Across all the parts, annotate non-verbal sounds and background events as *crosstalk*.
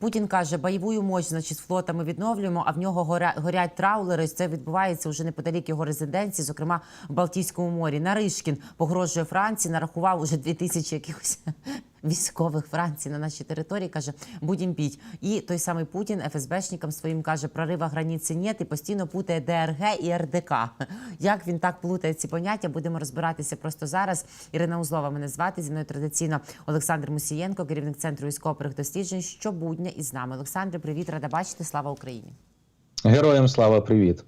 Путін каже, бойову мощь, значить, з флотами відновлюємо, а в нього горя, горять траулери. Це відбувається вже неподалік його резиденції, зокрема в Балтійському морі. Наришкін погрожує Франції, нарахував уже дві тисячі якихось військових Франції на нашій території. каже, будім піть. І той самий Путін ФСБшникам своїм каже, прорива границі нет і постійно путає ДРГ і РДК. *laughs* Як він так плутає ці поняття? Будемо розбиратися просто зараз. Ірина Узлова мене звати зі мною традиційно Олександр Мусієнко, керівник центру військово досліджень. Щобудня із нами. Олександр, привіт, рада бачити. Слава Україні. Героям слава, привіт.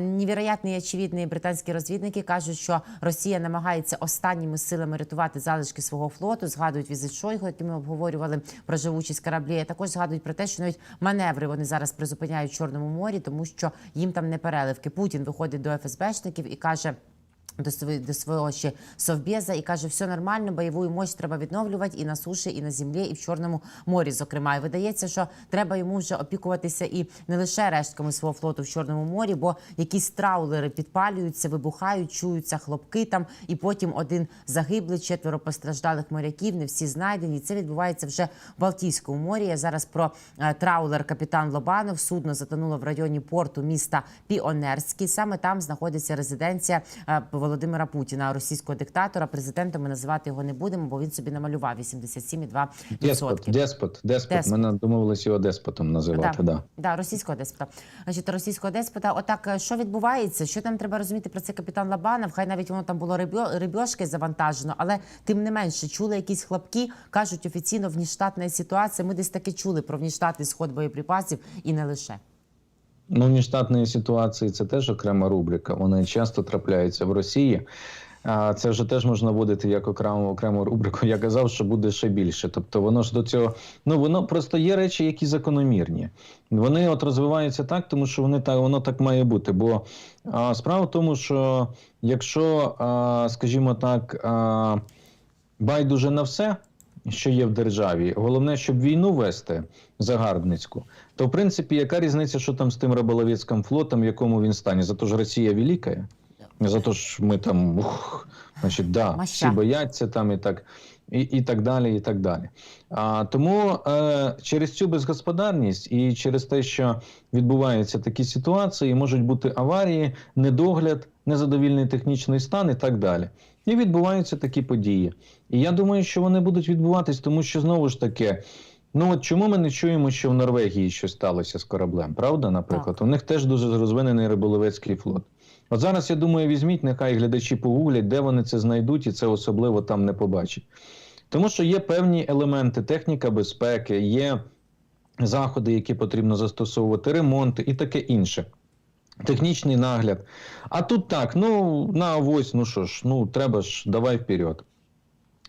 Невероятні і очевидні британські розвідники кажуть, що Росія намагається останніми силами рятувати залишки свого флоту. Згадують візит Шойгу, який ми обговорювали про живучість кораблі. Також згадують про те, що навіть маневри вони зараз призупиняють в Чорному морі, тому що їм там не переливки. Путін виходить до ФСБшників і каже. До свого, до свого ще совбеза і каже, все нормально, бойову мощь треба відновлювати і на суші, і на землі, і в Чорному морі. Зокрема, і видається, що треба йому вже опікуватися і не лише рештками свого флоту в Чорному морі, бо якісь траулери підпалюються, вибухають, чуються хлопки там, і потім один загиблий, четверо постраждалих моряків, не всі знайдені. Це відбувається вже в Балтійському морі. Я зараз про е, траулер капітан Лобанов. Судно затонуло в районі порту міста Піонерський. Саме там знаходиться резиденція е, Володимира Путіна, російського диктатора. Президентом ми називати його не будемо, бо він собі намалював 87,2%. Деспот, деспот, деспот. Деспот. Ми домовилися його деспотом називати. Да. Да, російського деспота. Значить, російського деспота. Отак, е, що відбувається? Що там треба розуміти про це капітан Лабанов? Хай навіть воно там було рибьо- рибьошки завантажено, але тим не менше чули якісь хлопки, кажуть офіційно внештатна ситуація. Ми десь таки чули про внештатний сход боєприпасів і не лише. Ну, нештатної ситуації це теж окрема рубрика. Вони часто трапляються в Росії. Це вже теж можна вводити як окрему окрему рубрику. Я казав, що буде ще більше. Тобто, воно ж до цього ну воно просто є речі, які закономірні. Вони от розвиваються так, тому що вони так воно так має бути. Бо а, справа в тому, що якщо, а, скажімо так, а, байдуже на все, що є в державі, головне, щоб війну вести загарбницьку, то в принципі, яка різниця, що там з тим риболовецьким флотом, в якому він стані? Зато ж Росія велика. Зато ж ми там ух, значить, да, всі бояться там і так, і, і так далі. і так далі. А, тому е, через цю безгосподарність і через те, що відбуваються такі ситуації, можуть бути аварії, недогляд, незадовільний технічний стан і так далі. І відбуваються такі події. І я думаю, що вони будуть відбуватись, тому що знову ж таки. Ну от чому ми не чуємо, що в Норвегії щось сталося з кораблем? Правда, наприклад, у них теж дуже розвинений риболовецький флот. От зараз я думаю, візьміть, нехай глядачі погуглять, де вони це знайдуть, і це особливо там не побачать. Тому що є певні елементи, техніка безпеки, є заходи, які потрібно застосовувати, ремонти і таке інше. Технічний нагляд. А тут так, ну на ось, ну що ж, ну треба ж, давай вперед.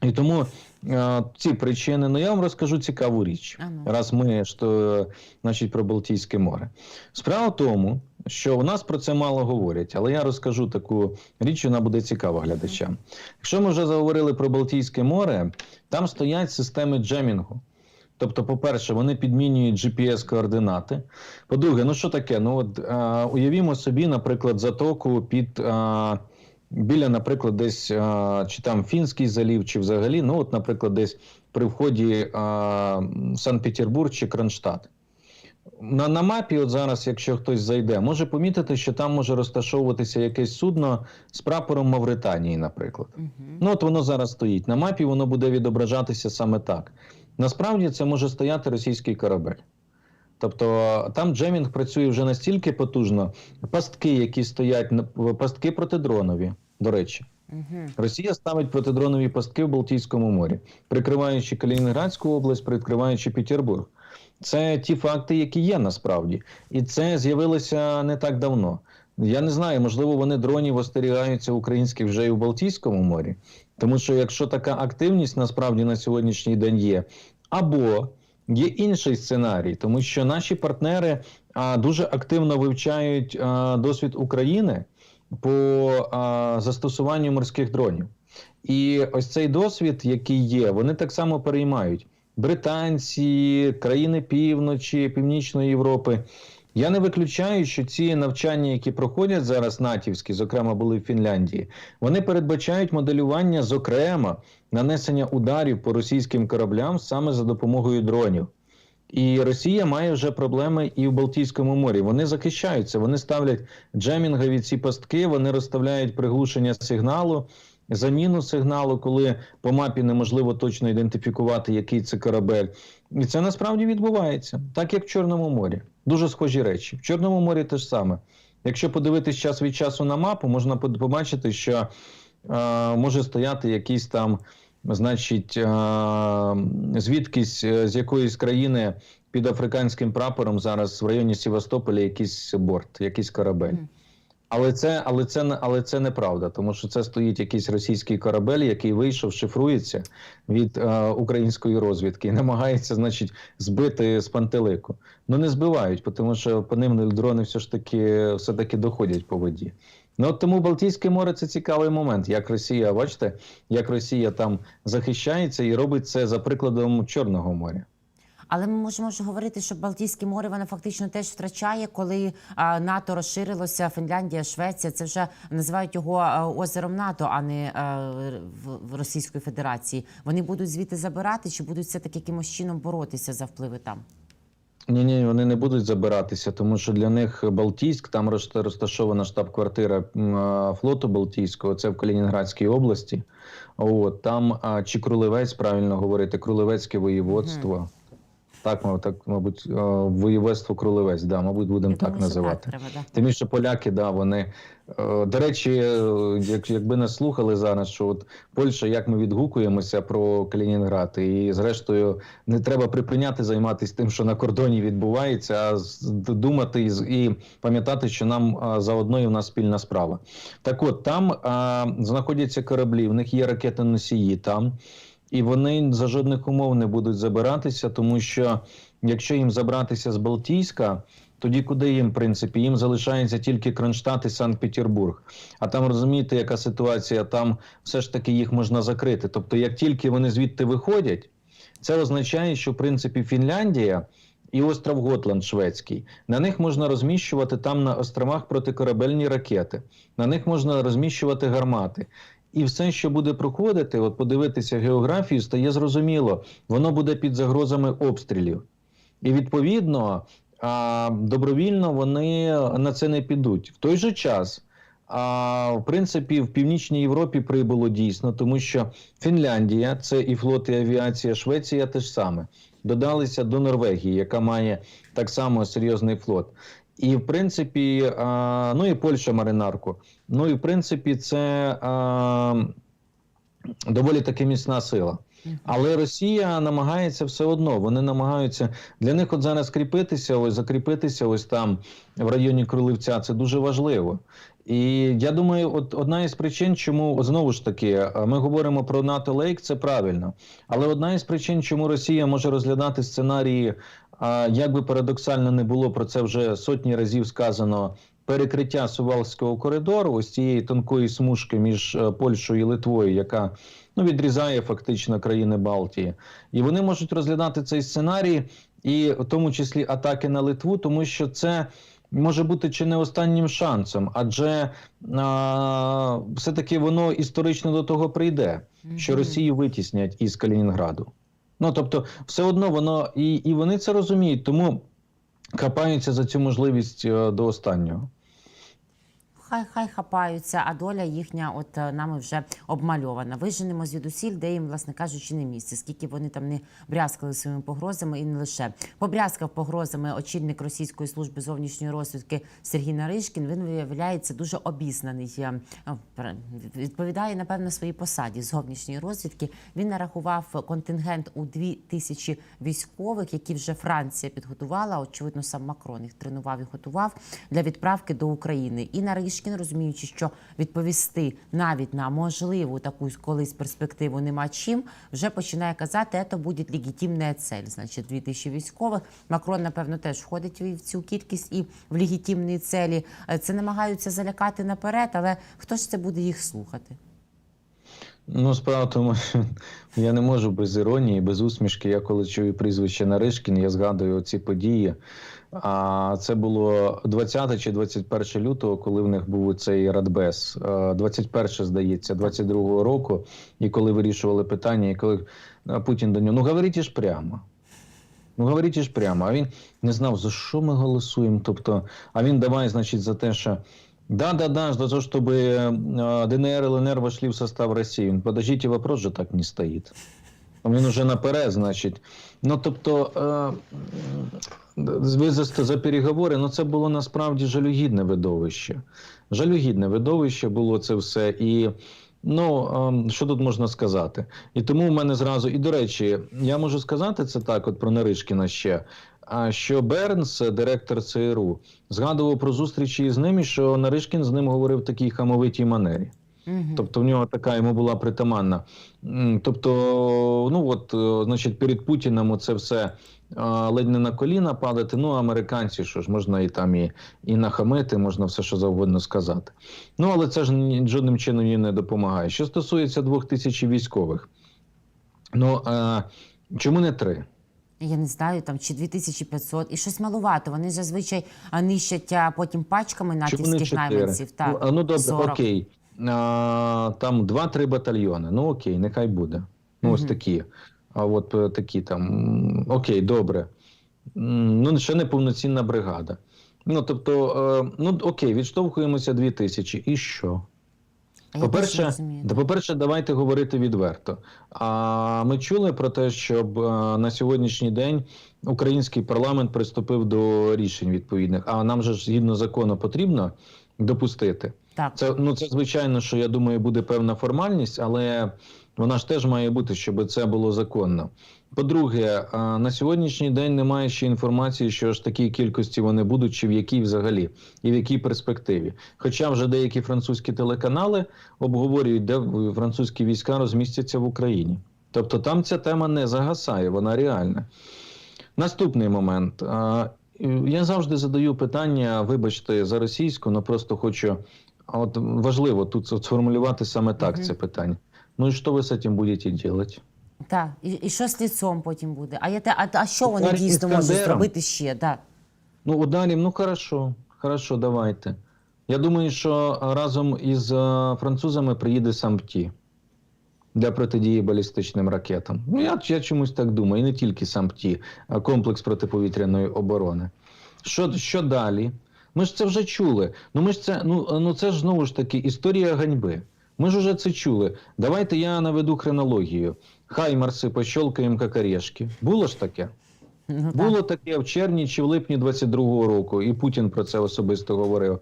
І тому е, ці причини, ну я вам розкажу цікаву річ, Ану. раз ми що, значить, про Балтійське море. Справа в тому, що у нас про це мало говорять, але я розкажу таку річ, вона буде цікава глядачам. Якщо ми вже заговорили про Балтійське море, там стоять системи джемінгу. Тобто, по-перше, вони підмінюють GPS-координати. По-друге, ну що таке? Ну от е, уявімо собі, наприклад, затоку під. Е, Біля, наприклад, десь а, чи там Фінський залів, чи взагалі, ну от, наприклад, десь при вході Санкт-Петербург чи Кронштадт. На, на мапі, от зараз, якщо хтось зайде, може помітити, що там може розташовуватися якесь судно з прапором Мавританії, наприклад. Угу. Ну, от воно зараз стоїть. На мапі воно буде відображатися саме так. Насправді це може стояти російський корабель. Тобто там джемінг працює вже настільки потужно. Пастки, які стоять пастки протидронові, до речі. Угу. Росія ставить протидронові пастки в Балтійському морі, прикриваючи Калінінградську область, прикриваючи Петербург. Це ті факти, які є насправді, і це з'явилося не так давно. Я не знаю, можливо, вони дронів остерігаються українських вже і в Балтійському морі, тому що якщо така активність насправді на сьогоднішній день є, або є інший сценарій, тому що наші партнери дуже активно вивчають досвід України по застосуванню морських дронів. І ось цей досвід, який є, вони так само переймають британці, країни півночі, північної Європи. Я не виключаю, що ці навчання, які проходять зараз натівські, зокрема були в Фінляндії, вони передбачають моделювання, зокрема, нанесення ударів по російським кораблям саме за допомогою дронів. І Росія має вже проблеми і в Балтійському морі. Вони захищаються, вони ставлять джемінгові ці пастки, вони розставляють приглушення сигналу, заміну сигналу, коли по мапі неможливо точно ідентифікувати, який це корабель. І це насправді відбувається, так як в Чорному морі. Дуже схожі речі. В Чорному морі те ж саме. Якщо подивитись час від часу на мапу, можна побачити, що е, може стояти якийсь там, значить, е, звідкись е, з якоїсь країни під африканським прапором зараз в районі Севастополя якийсь борт, якийсь корабель. Але це, але це але це неправда, тому що це стоїть якийсь російський корабель, який вийшов, шифрується від е, української розвідки і намагається, значить, збити з пантелику. Ну не збивають, тому що по ним дрони все ж таки все таки доходять по воді. Ну от тому Балтійське море це цікавий момент. Як Росія, бачите, як Росія там захищається і робить це за прикладом Чорного моря. Але ми можемо ж говорити, що Балтійське море воно фактично теж втрачає, коли а, НАТО розширилося, Фінляндія, Швеція. Це вже називають його а, озером НАТО, а не а, в, в Російської Федерації. Вони будуть звідти забирати, чи будуть все таки якимось чином боротися за впливи там? Ні, ні, вони не будуть забиратися, тому що для них Балтійськ, там розташована штаб-квартира флоту Балтійського, це в Калінінградській області. От там а, чи Крулевець, правильно говорити, Крулевецьке воєводство. Так, мав- так, мабуть, а, воєводство Крулевець, да, мабуть, будемо Я так думаю, називати. Так, треба, да. Тим більше поляки, да, вони. е, До речі, е, як, якби нас слухали зараз, що от Польща, як ми відгукуємося про Калінінград, і зрештою не треба припиняти займатися тим, що на кордоні відбувається, а думати і, і пам'ятати, що нам заодно і в нас спільна справа. Так от там а, знаходяться кораблі, в них є ракетоносії там. І вони за жодних умов не будуть забиратися, тому що якщо їм забратися з Балтійська, тоді куди їм, в принципі, їм залишається тільки Кронштадт і Санкт-Петербург. А там розумієте, яка ситуація? Там все ж таки їх можна закрити. Тобто, як тільки вони звідти виходять, це означає, що в принципі Фінляндія і остров Готланд шведський на них можна розміщувати там на островах протикорабельні ракети, на них можна розміщувати гармати. І все, що буде проходити, от подивитися географію, стає зрозуміло, воно буде під загрозами обстрілів. І відповідно а, добровільно вони на це не підуть. В той же час, а, в принципі, в Північній Європі прибуло дійсно, тому що Фінляндія це і флот, і авіація, Швеція теж саме. Додалися до Норвегії, яка має так само серйозний флот. І в принципі, а, ну і Польща маринарку. Ну і в принципі, це а, доволі таки міцна сила. Але Росія намагається все одно. Вони намагаються для них от зараз кріпитися, ось закріпитися, ось там в районі Кролівця. Це дуже важливо. І я думаю, от одна із причин, чому знову ж таки ми говоримо про НАТО Лейк, це правильно. Але одна із причин, чому Росія може розглядати сценарії, а, як би парадоксально не було про це вже сотні разів сказано. Перекриття Сувалського коридору, ось цієї тонкої смужки між е, Польщею і Литвою, яка ну, відрізає фактично країни Балтії, і вони можуть розглядати цей сценарій, і в тому числі атаки на Литву, тому що це може бути чи не останнім шансом, адже а, все-таки воно історично до того прийде, що Росію витіснять із Калінінграду. Ну тобто, все одно воно і, і вони це розуміють, тому хапаються за цю можливість е, до останнього. Хай хай хапаються, а доля їхня, от е, нами вже обмальована. Виженемо звідусіль, де їм, власне кажучи, не місце. Скільки вони там не брязкали своїми погрозами, і не лише побрязкав погрозами очільник російської служби зовнішньої розвідки Сергій Наришкін. Він виявляється дуже обізнаний. е, е, Відповідає напевно своїй посаді зовнішньої розвідки. Він нарахував контингент у дві тисячі військових, які вже Франція підготувала. Очевидно, сам Макрон їх тренував і готував для відправки до України. І Наришкін, розуміючи, що відповісти навіть на можливу таку колись перспективу нема чим, вже починає казати, це буде легітимна цель. Значить, дві тисячі військових. Макрон, напевно, теж входить в цю кількість і в легітимні целі. Е, Це намагаються залякати наперед, але хто ж це буде їх слухати? Ну, справа тому, що я не можу без іронії, без усмішки. Я коли чую прізвище Наришкін, я згадую ці події. А це було 20 чи 21 лютого, коли в них був цей радбез. Е, 21, здається, 22-го року, і коли вирішували питання, і коли е, Путін до нього, ну говорите ж прямо. Ну, говоріть ж прямо. А він не знав, за що ми голосуємо. Тобто, а він давай, значить, за те, що да, да, да, за то, чтобы э, ДНР, ЛНР вошли в состав России. Подождите, вопрос же так не стоит. Він уже наперед, значить. Ну, тобто, е, визисти за переговори, ну це було насправді жалюгідне видовище. Жалюгідне видовище було це все. І ну, е, що тут можна сказати? І тому в мене зразу, і до речі, я можу сказати це так, от про Наришкіна ще. А що Бернс, директор ЦРУ, згадував про зустрічі з ним, і що Наришкін з ним говорив в такій хамовитій манері. Тобто в нього така йому була притаманна. Тобто, ну от, е, значить, перед Путіним це все ледь не на коліна падати. Ну, американці, що ж, можна і там і, і нахамити, можна все, що завгодно сказати. Ну, але це ж жодним чином їм не допомагає. Що стосується двох тисяч військових, ну е, чому не три? Я не знаю, там чи 2500, і щось малувато. Вони зазвичай нищать потім пачками натівських найманців. Так, Ну, ну добре, 40. окей. А, там два-три батальйони. Ну окей, нехай буде. Ну, ось такі. А от е, такі там. Окей, добре. Ну, ще не повноцінна бригада. Ну, тобто, е, ну окей, відштовхуємося дві тисячі. І що? По-перше, да, по-перше, давайте говорити відверто. А ми чули про те, щоб е, на сьогоднішній день український парламент приступив до рішень відповідних. А нам же ж згідно закону потрібно допустити. Так. Це ну це звичайно, що я думаю, буде певна формальність, але вона ж теж має бути, щоб це було законно. По-друге, на сьогоднішній день немає ще інформації, що ж такій кількості вони будуть, чи в якій взагалі, і в якій перспективі. Хоча вже деякі французькі телеканали обговорюють, де французькі війська розмістяться в Україні. Тобто там ця тема не загасає, вона реальна. Наступний момент. Е, Я завжди задаю питання, вибачте, за російську, але просто хочу. А От важливо тут сформулювати саме так Мгм. це питання. Ну і що ви з цим будете робити? Так, і, і що з лицом потім буде? А я те, а, а що вони Удар дійсно можуть зробити ще? Да. Ну, ударів, ну хорошо, хорошо, давайте. Я думаю, що разом із е, французами приїде Сампті для протидії балістичним ракетам. Ну, я, я чомусь так думаю, і не тільки Сампті, а комплекс протиповітряної оборони. Що, що далі? Ми ж це вже чули. Ну, ми ж це, ну, ну це ж знову ж таки історія ганьби. Ми ж уже це чули. Давайте я наведу хронологію. Хаймарси пощолкаємо як орешки. Було ж таке? Ну, так. Було таке в червні чи в липні 22-го року, і Путін про це особисто говорив.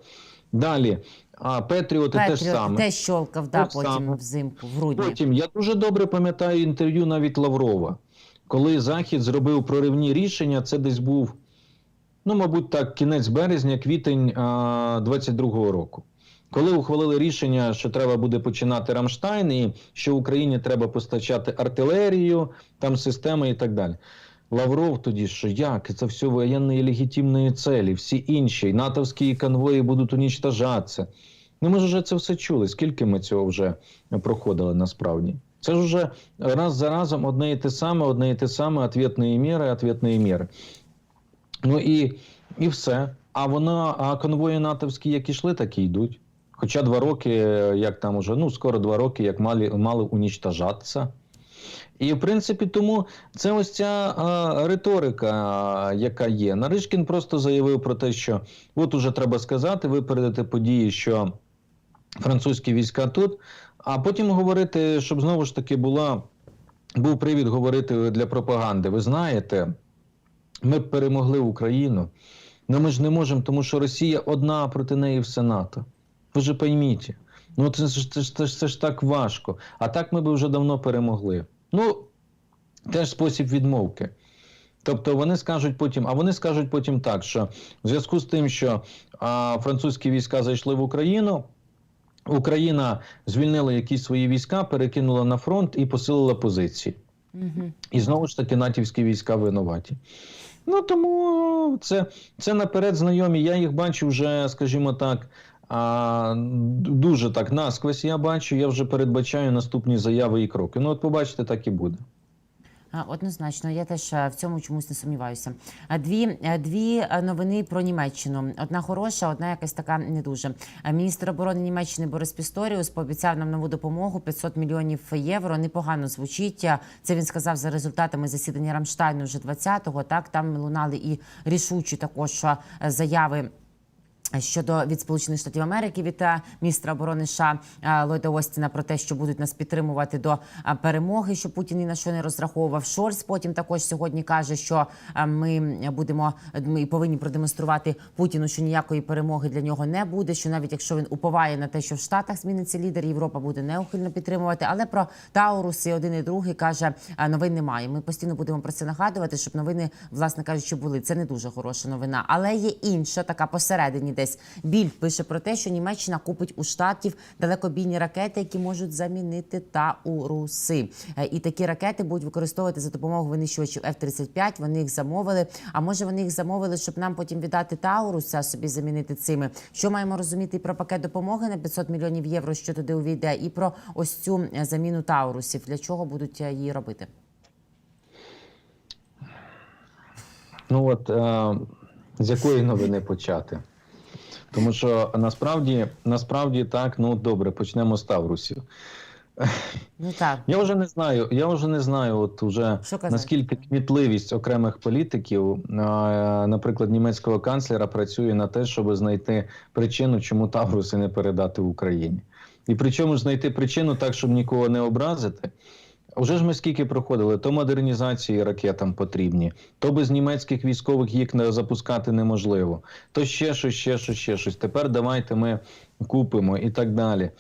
Далі, а Петріоти теж саме. теж щолкав, да, Те потім саме. взимку, в грудні. Потім я дуже добре пам'ятаю інтерв'ю навіть Лаврова, коли Захід зробив проривні рішення. Це десь був, ну, мабуть, так, кінець березня, квітень а, 22-го року. Коли ухвалили рішення, що треба буде починати Рамштайн, і що Україні треба постачати артилерію, там системи і так далі. Лавров тоді, що як це все воєнні легітимні цілі, всі інші, натовські конвої будуть унічтожатися. Ну, ми ж вже це все чули. Скільки ми цього вже проходили насправді? Це ж вже раз за разом одне і те саме, одне і те саме, ответні міри, ответні міри. Ну і, і все. А вона, а конвої натовські, як ішли, так і йдуть. Хоча два роки, як там уже, ну скоро два роки, як мали, мали унічтожатися. І в принципі, тому це ось ця а, риторика, а, яка є. Наришкін просто заявив про те, що от уже треба сказати, випередити події, що французькі війська тут, а потім говорити, щоб знову ж таки була, був привід говорити для пропаганди. Ви знаєте, ми б перемогли Україну, але ми ж не можемо, тому що Росія одна проти неї все НАТО. Ви ж пойміть. Ну це ж це, це, це ж так важко. А так ми б вже давно перемогли. Ну, теж спосіб відмовки. Тобто вони скажуть потім, а вони скажуть потім так, що в зв'язку з тим, що а, французькі війська зайшли в Україну, Україна звільнила якісь свої війська, перекинула на фронт і посилила позиції. Угу. І знову ж таки натівські війська винуваті. Ну тому це, це наперед знайомі. Я їх бачу вже, скажімо так, а, дуже так насквозь я бачу. Я вже передбачаю наступні заяви і кроки. Ну, от побачите, так і буде. Однозначно, я теж е, в цьому чомусь не сумніваюся. А Дві, е, дві е, новини про Німеччину. Одна хороша, одна якась така не дуже. Міністр оборони Німеччини Борис Пісторіус пообіцяв нам нову допомогу 500 мільйонів євро. Непогано звучить. Е, Це він сказав за результатами засідання Рамштайну вже 20-го. Так там лунали і рішучі також е, заяви. Щодо від Сполучених Штатів Америки від е, міністра оборони США е, Ллойда Остіна про те, що будуть нас підтримувати до е, перемоги, що Путін ні на що не розраховував. Шольц потім також сьогодні каже, що е, ми будемо ми повинні продемонструвати Путіну, що ніякої перемоги для нього не буде. Що навіть якщо він уповає на те, що в Штатах зміниться лідер, Європа буде неухильно підтримувати. Але про Тауруси один і другий каже, е, новин немає. Ми постійно будемо про це нагадувати, щоб новини, власне кажучи, були. Це не дуже хороша новина, але є інша така посередині, десь Більд пише про те, що Німеччина купить у штатів далекобійні ракети, які можуть замінити Тауруси. Е, І такі ракети будуть використовувати за допомогою винищувачів F-35. Вони їх замовили. А може вони їх замовили, щоб нам потім віддати Тауруси, а собі замінити цими. Що маємо розуміти і про пакет допомоги на 500 мільйонів євро, що туди увійде, і про ось цю е, заміну Таурусів. Для чого будуть е, її робити? Ну от з якої новини почати? Тому що насправді, насправді так, ну добре, почнемо з Таврусів. Ну так Я вже не знаю. Я вже не знаю, от уже наскільки кмітливість окремих політиків, наприклад, німецького канцлера, працює на те, щоб знайти причину, чому Тавруси не передати Україні. І причому ж знайти причину так, щоб нікого не образити. Уже ж ми скільки проходили, то модернізації ракетам потрібні, то без німецьких військових їх не запускати неможливо, то ще щось, ще щось, ще щось. Тепер давайте ми купимо і так далі.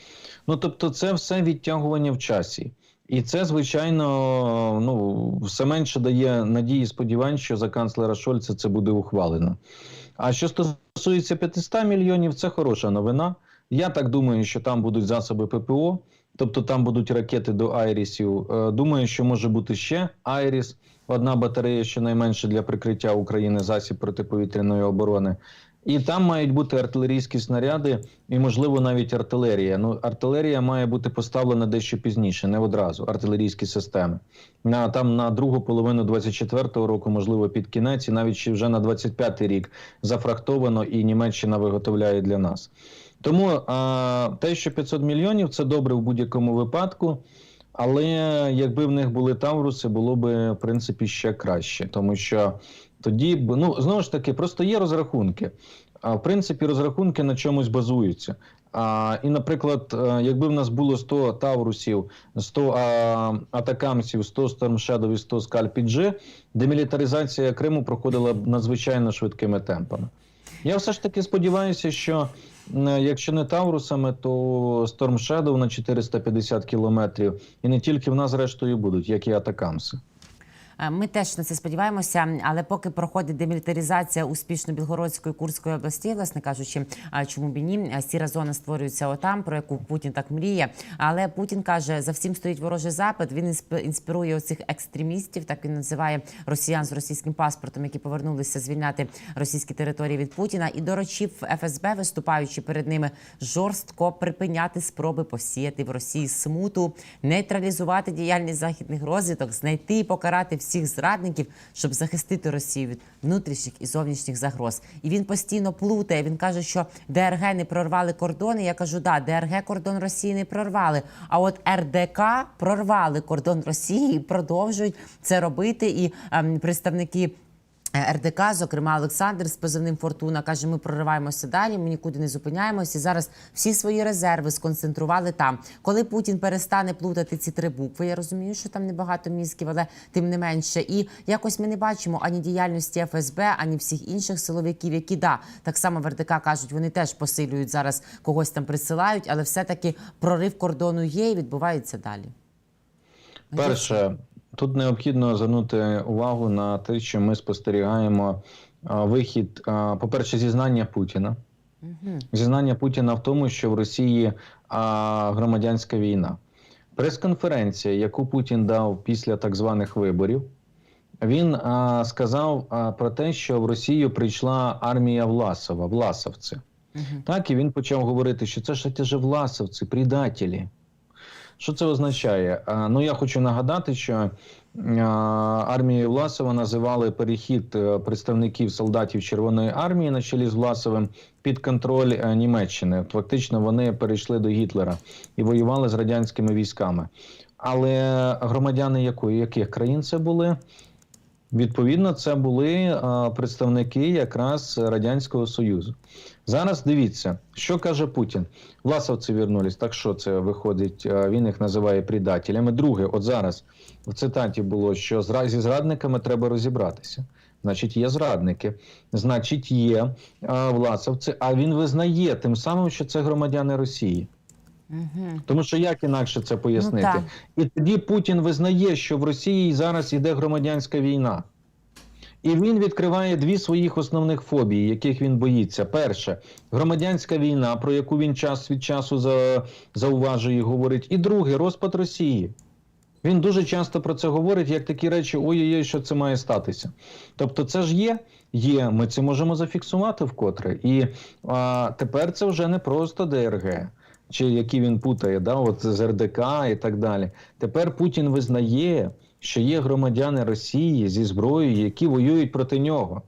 Ну тобто, це все відтягування в часі. І це, звичайно, ну, все менше дає надії сподівань, що за канцлера Шольца це буде ухвалено. А що стосується 500 мільйонів, це хороша новина. Я так думаю, що там будуть засоби ППО, тобто там будуть ракети до Айрісів. Е, Думаю, що може бути ще Айріс, одна батарея, щонайменше для прикриття України засіб протиповітряної оборони. І там мають бути артилерійські снаряди, і, можливо, навіть артилерія. Ну, артилерія має бути поставлена дещо пізніше, не одразу. Артилерійські системи. На там на другу половину 24-го року, можливо, під кінець, і навіть вже на 25-й рік зафрахтовано, і Німеччина виготовляє для нас. Тому а, те, що 500 мільйонів, це добре в будь-якому випадку. Але якби в них були Тавруси, було б в принципі ще краще, тому що тоді б ну знову ж таки, просто є розрахунки. А в принципі, розрахунки на чомусь базуються. А, і, наприклад, е, якби в нас було 100 Таврусів, 100 а, атакамсів, 100 Storm і 100 Скальпі-G, демілітаризація Криму проходила б надзвичайно швидкими темпами. Я все ж таки сподіваюся, що якщо не Таврусами, то Storm Shadow на 450 кілометрів, і не тільки в нас зрештою будуть, як і атакамси. Е, Ми теж на це сподіваємося, але поки проходить демілітаризація успішно Білгородської Курської області, власне кажучи, чому б ні, сіра зона створюється отам, про яку Путін так мріє. Але Путін каже, за всім стоїть ворожий запит. Він інсп- інспірує оцих екстремістів, так він називає росіян з російським паспортом, які повернулися звільняти російські території від Путіна, і доручив ФСБ, виступаючи перед ними, жорстко припиняти спроби посіяти в Росії смуту, нейтралізувати діяльність західних розвиток, знайти і покарати всіх зрадників, щоб захистити Росію від внутрішніх і зовнішніх загроз. І він постійно плутає. Він каже, що ДРГ не прорвали кордони. Я кажу, да, ДРГ кордон Росії не прорвали. А от РДК прорвали кордон Росії і продовжують це робити. І ем, представники. Е, РДК, зокрема Олександр з позивним Фортуна, каже: ми прориваємося далі, ми нікуди не зупиняємося. І зараз всі свої резерви сконцентрували там. Коли Путін перестане плутати ці три букви, я розумію, що там небагато мізків, але тим не менше. І якось ми не бачимо ані діяльності ФСБ, ані всіх інших силовиків, які да так само в РДК кажуть, вони теж посилюють зараз когось там присилають, але все-таки прорив кордону є і відбувається далі. Перше, тут необхідно звернути увагу на те, що ми спостерігаємо вихід, по-перше, зізнання Путіна. Угу. Зізнання Путіна в тому, що в Росії громадянська війна. Прес-конференція, яку Путін дав після так званих виборів, він а, сказав а, про те, що в Росію прийшла армія Власова, власовці. Угу. Так, і він почав говорити, що це ж ті же власовці, предателі. Що це означає? Ну, я хочу нагадати, що армією Власова називали перехід е, представників солдатів Червоної армії на чолі з Власовим під контроль е, Німеччини. Фактично вони перейшли до Гітлера і воювали з радянськими військами. Але громадяни якої яких країн це були? Відповідно, це були представники якраз Радянського Союзу. Зараз дивіться, що каже Путін. Власовці вернулись. Так що це виходить? Він їх називає предателями. Друге, от зараз в цитаті було, що зі зрадниками треба розібратися. Значить, є зрадники, значить, є власовці. А він визнає тим самим, що це громадяни Росії. Угу. Тому що як інакше це пояснити? так. І тоді Путін визнає, що в Росії зараз іде громадянська війна. І він відкриває дві своїх основних фобії, яких він боїться. Перше громадянська війна, про яку він час від часу за, зауважує і говорить. І друге розпад Росії. Він дуже часто про це говорить, як такі речі: ой-ой-ой, що це має статися. Тобто, це ж є, є. Ми це можемо зафіксувати вкотре. І а, тепер це вже не просто ДРГ, чи які він путає, да, от з РДК і так далі. Тепер Путін визнає, що є громадяни Росії зі зброєю, які воюють проти нього.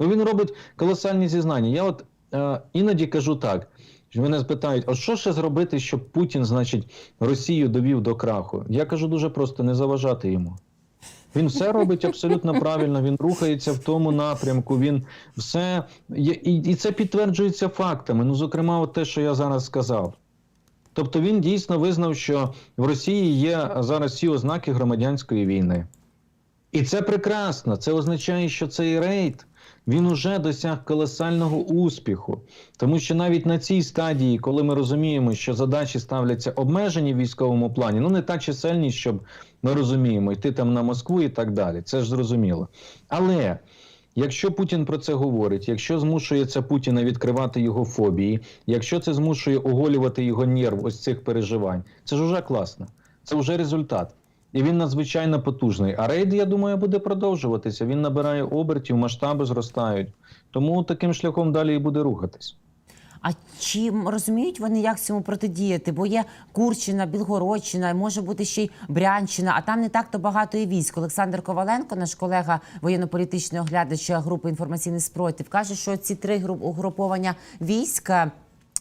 Ну, він робить колосальні зізнання. Я от е, іноді кажу так. Мене спитають, а що ще зробити, щоб Путін, значить, Росію довів до краху? Я кажу дуже просто: не заважати йому. Він все робить абсолютно правильно. Він рухається в тому напрямку. Він все і, і це підтверджується фактами. Ну, зокрема, от те, що я зараз сказав. Тобто він дійсно визнав, що в Росії є зараз всі ознаки громадянської війни. І це прекрасно. Це означає, що цей рейд він уже досяг колосального успіху. Тому що навіть на цій стадії, коли ми розуміємо, що задачі ставляться обмежені в військовому плані, ну не та чисельність, щоб ми розуміємо, йти там на Москву і так далі. Це ж зрозуміло. Але якщо Путін про це говорить, якщо змушує це Путіна відкривати його фобії, якщо це змушує оголювати його нерв ось цих переживань, це ж уже класно. Це вже результат. І він надзвичайно потужний. А рейд, я думаю, буде продовжуватися. Він набирає обертів, масштаби зростають. Тому таким шляхом далі і буде рухатись. А чи розуміють вони, як цьому протидіяти? Бо є Курщина, Білгородщина, може бути ще й Брянщина, а там не так то багато і військ. Олександр Коваленко, наш колега воєнно-політичний оглядач групи інформаційний спротив, каже, що ці три груп- угруповання війська.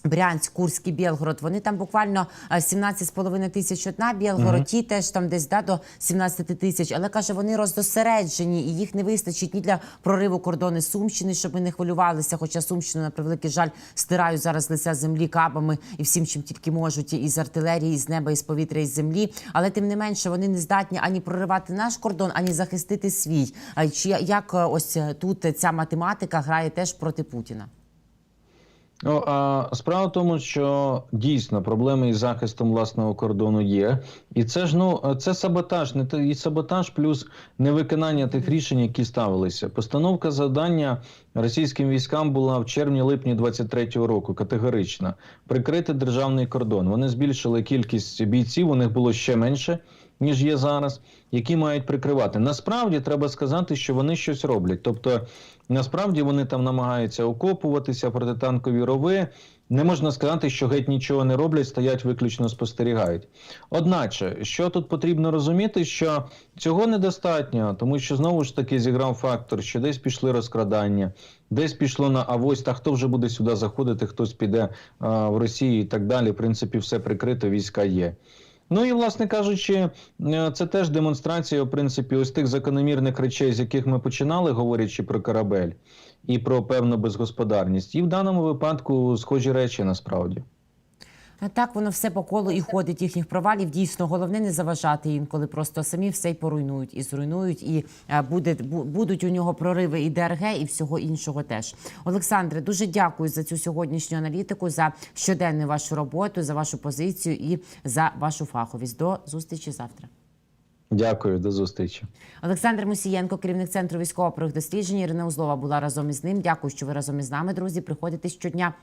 Брянськ, Курськ і Білгород, вони там буквально е, 17,5 тисяч одна Білгород, ті теж там десь да, до 17 тисяч. Але каже, вони роздосереджені і їх не вистачить ні для прориву кордони Сумщини, щоб ми не хвилювалися. Хоча Сумщину, на превеликий жаль, стирають зараз лиця землі кабами і всім, чим тільки можуть, і з артилерії, і з неба, і з повітря, і з землі. Але тим не менше вони не здатні ані проривати наш кордон, ані захистити свій. Чи як е, ось е, тут ця математика грає теж проти Путіна? Ну, а справа в тому, що дійсно проблеми із захистом власного кордону є, і це ж ну це саботаж, не і саботаж плюс невиконання тих рішень, які ставилися. Постановка завдання російським військам була в червні-липні 23-го року. Категорична прикрити державний кордон. Вони збільшили кількість бійців. У них було ще менше. Ніж є зараз, які мають прикривати. Насправді треба сказати, що вони щось роблять. Тобто, насправді вони там намагаються окопуватися, протитанкові рови. Не можна сказати, що геть нічого не роблять, стоять виключно спостерігають. Одначе, що тут потрібно розуміти, що цього недостатньо, тому що знову ж таки зіграв фактор, що десь пішли розкрадання, десь пішло на авось, та хто вже буде сюди заходити, хтось піде а, в Росію і так далі. В принципі, все прикрито, війська є. Ну і, власне кажучи, е, це теж демонстрація, в принципі, ось тих закономірних речей, з яких ми починали, говорячи про корабель і про певну безгосподарність. І в даному випадку схожі речі насправді. А Так воно все по колу і ходить їхніх провалів. Дійсно, головне не заважати їм, коли просто самі все й поруйнують і зруйнують, і е, буде будуть у нього прориви і ДРГ, і всього іншого теж. Олександре, дуже дякую за цю сьогоднішню аналітику, за щоденну вашу роботу, за вашу позицію і за вашу фаховість. До зустрічі завтра. Дякую, до зустрічі. Олександр Мусієнко, керівник центру військово-правих досліджень. Ірина Узлова була разом із ним. Дякую, що ви разом із нами, друзі. Приходите щодня.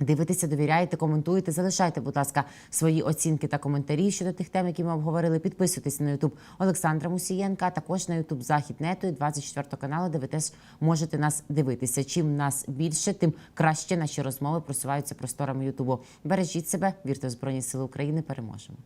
Дивитеся, довіряєте, коментуєте. Залишайте, будь ласка, свої оцінки та коментарі щодо тих тем, які ми обговорили. Підписуйтесь на Ютуб Олександра Мусієнка, також на Ютуб Захід Нету і 24 каналу, де ви теж можете нас дивитися. Чим нас більше, тим краще наші розмови просуваються просторами Ютубу. Бережіть себе, вірте в Збройні Сили України. Переможемо.